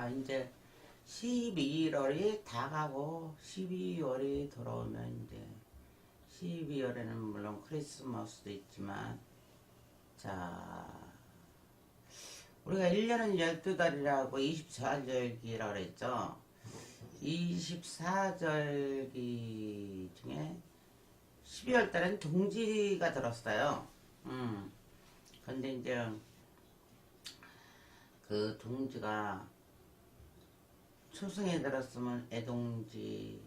자, 이제 11월이 다 가고 12월이 돌아오면 이제 12월에는 물론 크리스마스도 있지만 자 우리가 1년은 12달이라고 24절기라고 그랬죠. 24절기 중에 12월 달엔 동지가 들었어요. 음. 근데 이제 그 동지가 초승에 들었으면 애동지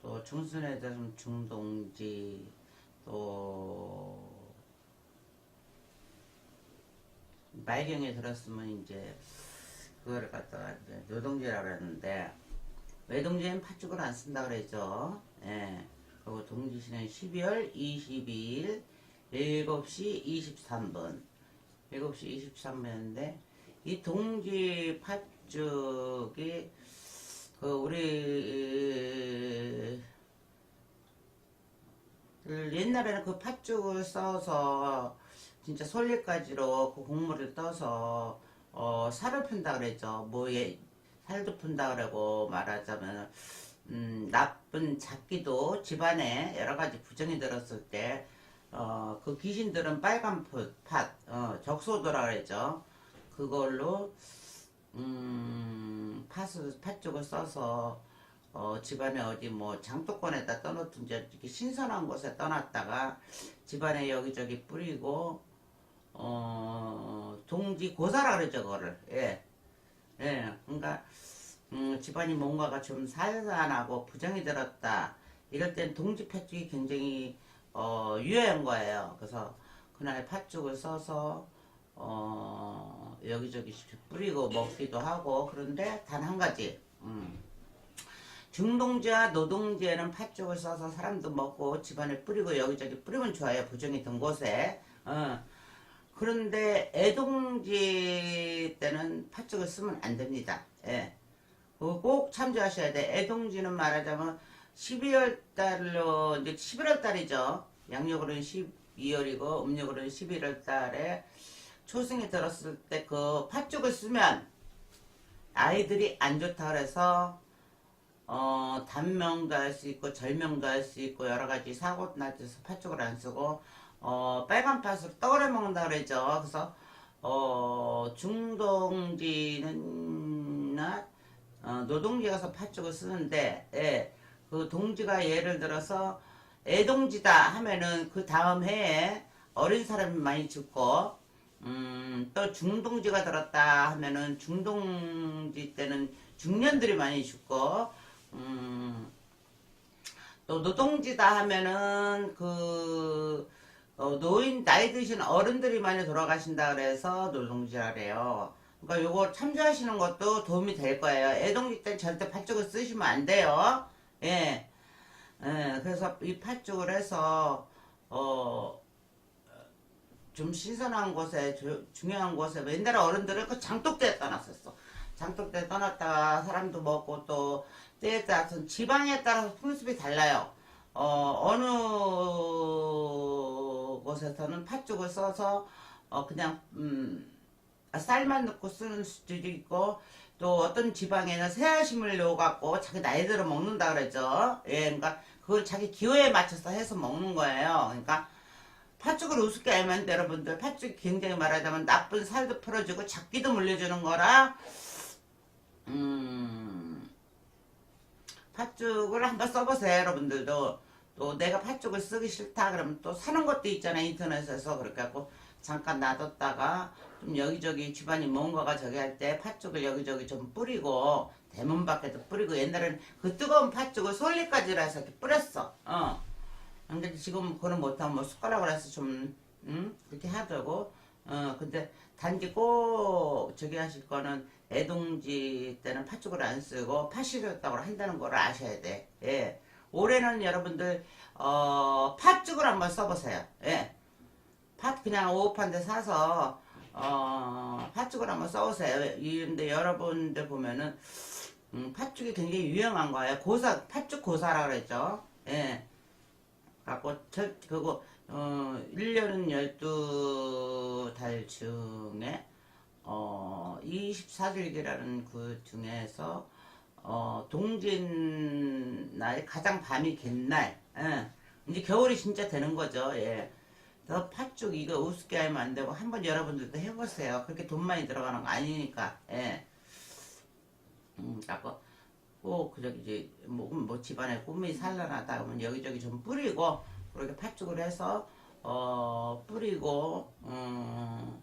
또 중순에 들었으면 중동지 또 말경에 들었으면 이제 그거를 갖다가 이제 노동지라고 그랬는데 외동지엔 팥죽을 안 쓴다 그랬죠. 예. 그리고 동지시는 12월 22일 7시 23분 7시 23분인데 이 동지 팥죽이 그 우리 그 옛날에는 그 팥죽을 써서 진짜 솔잎가지로 그 국물을 떠서 어 살을 푼다 그랬죠. 뭐 예, 살도 푼다 그러고 말하자면 음, 나쁜 잡기도 집안에 여러 가지 부정이 들었을 때 어, 그 귀신들은 빨간 팥, 팥 어, 적소도라 그랬죠. 그걸로 음, 팥을 팥죽을 써서 어, 집안에 어디 뭐 장독권에다 떠놓든지 이렇게 신선한 곳에 떠났다가 집안에 여기저기 뿌리고 어, 동지 고사라 그러죠, 그거를. 예. 예. 그러니까, 음, 집안이 뭔가가 좀 살산하고 부정이 들었다. 이럴 땐 동지 팥죽이 굉장히, 어, 유효한 거예요. 그래서 그날 팥죽을 써서, 어, 여기저기 뿌리고 먹기도 하고, 그런데 단 한 가지, 음. 중동지와 노동지에는 팥죽을 써서 사람도 먹고 집안에 뿌리고 여기저기 뿌리면 좋아요. 부정이 든 곳에. 어. 그런데 애동지 때는 팥죽을 쓰면 안 됩니다. 예. 꼭 참조하셔야 돼. 애동지는 말하자면 12월 달로, 이제 11월 달이죠. 양력으로는 12월이고, 음력으로는 11월 달에 초승이 들었을 때 그 팥죽을 쓰면 아이들이 안 좋다 그래서 어, 단명도 할 수 있고 절명도 할 수 있고 여러 가지 사고 날 때서 팥죽을 안 쓰고 어, 빨간 팥으로 떠오래 먹는다 그러죠. 그래서 어, 중동지는나 어, 노동지 가서 팥죽을 쓰는데 예, 그 동지가 예를 들어서 애동지다 하면은 그 다음 해에 어린 사람이 많이 죽고 음, 또 중동지가 들었다 하면은 중동지 때는 중년들이 많이 죽고 음, 또 노동지다 하면은 그 어, 노인 나이 드신 어른들이 많이 돌아가신다 그래서 노동지라래요. 그러니까 요거 참조하시는 것도 도움이 될 거예요. 애동지 때 절대 팥죽을 쓰시면 안 돼요. 예. 예, 그래서 이 팥죽을 해서 어, 좀 신선한 곳에 주- 중요한 곳에 옛날에 어른들은 그 장독대에 떠났었어. 장독대에 떠났다가 사람도 먹고 또 때에 따라서 지방에 따라서 풍습이 달라요. 어, 어느 곳에서는 팥죽을 써서 어, 그냥 음, 아, 쌀만 넣고 쓰는 수도 있고 또 어떤 지방에는 새알심을 넣어갖고 자기 나이대로 먹는다 그러죠. 예, 그러니까 그걸 자기 기호에 맞춰서 해서 먹는 거예요. 그러니까 팥죽을 우습게 알면 여러분들. 팥죽이 굉장히 말하자면 나쁜 살도 풀어주고 잡기도 물려주는 거라. 음. 팥죽을 한번 써보세요 여러분들도. 또 내가 팥죽을 쓰기 싫다 그러면 또 사는 것도 있잖아요 인터넷에서. 그렇게 하고 잠깐 놔뒀다가 좀 여기저기 집안이 뭔가가 저기 할 때 팥죽을 여기저기 좀 뿌리고 대문 밖에도 뿌리고 옛날에는 그 뜨거운 팥죽을 솔리까지라서 이렇게 뿌렸어. 어 근데 지금 그거는 못하면 뭐 숟가락으로 해서 좀, 음, 그렇게 하더라고. 어, 근데 단지 꼭 저기 하실 거는 애동지 때는 팥죽을 안 쓰고 팥이었다고 한다는 걸 아셔야 돼. 예. 올해는 여러분들, 어, 팥죽을 한번 써보세요. 예. 팥 그냥 오판데 사서, 어, 팥죽을 한번 써보세요. 근데 여러분들 보면은, 음, 팥죽이 굉장히 유용한 거예요. 고사, 팥죽 고사라 그랬죠. 예. 갖고 저 그거 어 1년은 12달 중에 어 24절기라는 그 중에서 어, 동진 날 가장 밤이 긴 날. 예. 이제 겨울이 진짜 되는 거죠. 예. 더 팥죽 이거 우습게 하면 안 되고 한번 여러분들도 해보세요. 그렇게 돈 많이 들어가는 거 아니니까. 예. 음, 아까 꼭 저기 이제 뭐, 뭐 집안에 꿈이 산란하다 그러면 여기저기 좀 뿌리고 그렇게 팥죽을 해서 어 뿌리고 음,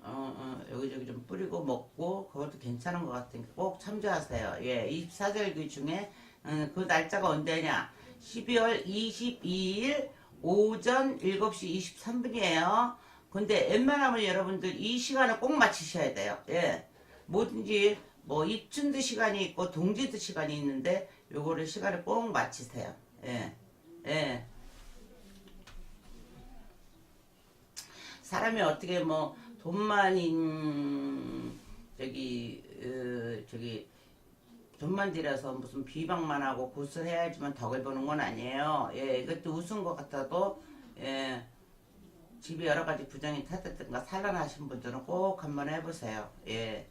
어, 어, 여기저기 좀 뿌리고 먹고 그것도 괜찮은 것 같으니까 꼭 참조하세요. 예, 24절기 중에 음, 그 날짜가 언제냐? 12월 22일 오전 7시 23분이에요. 근데 웬만하면 여러분들 이 시간을 꼭 맞추셔야 돼요. 예. 뭐든지 뭐 입춘도 시간이 있고 동지도 시간이 있는데 요거를 시간을 꼭 맞추세요. 예. 예. 사람이 어떻게 뭐 돈만 인 저기 어, 저기 돈만 들여서 무슨 비방만 하고 굿을 해야지만 덕을 보는 건 아니에요. 예, 이것도 웃은 것 같아도 예, 집에 여러 가지 부정이 터졌든가 산란하신 분들은 꼭 한번 해보세요. 예.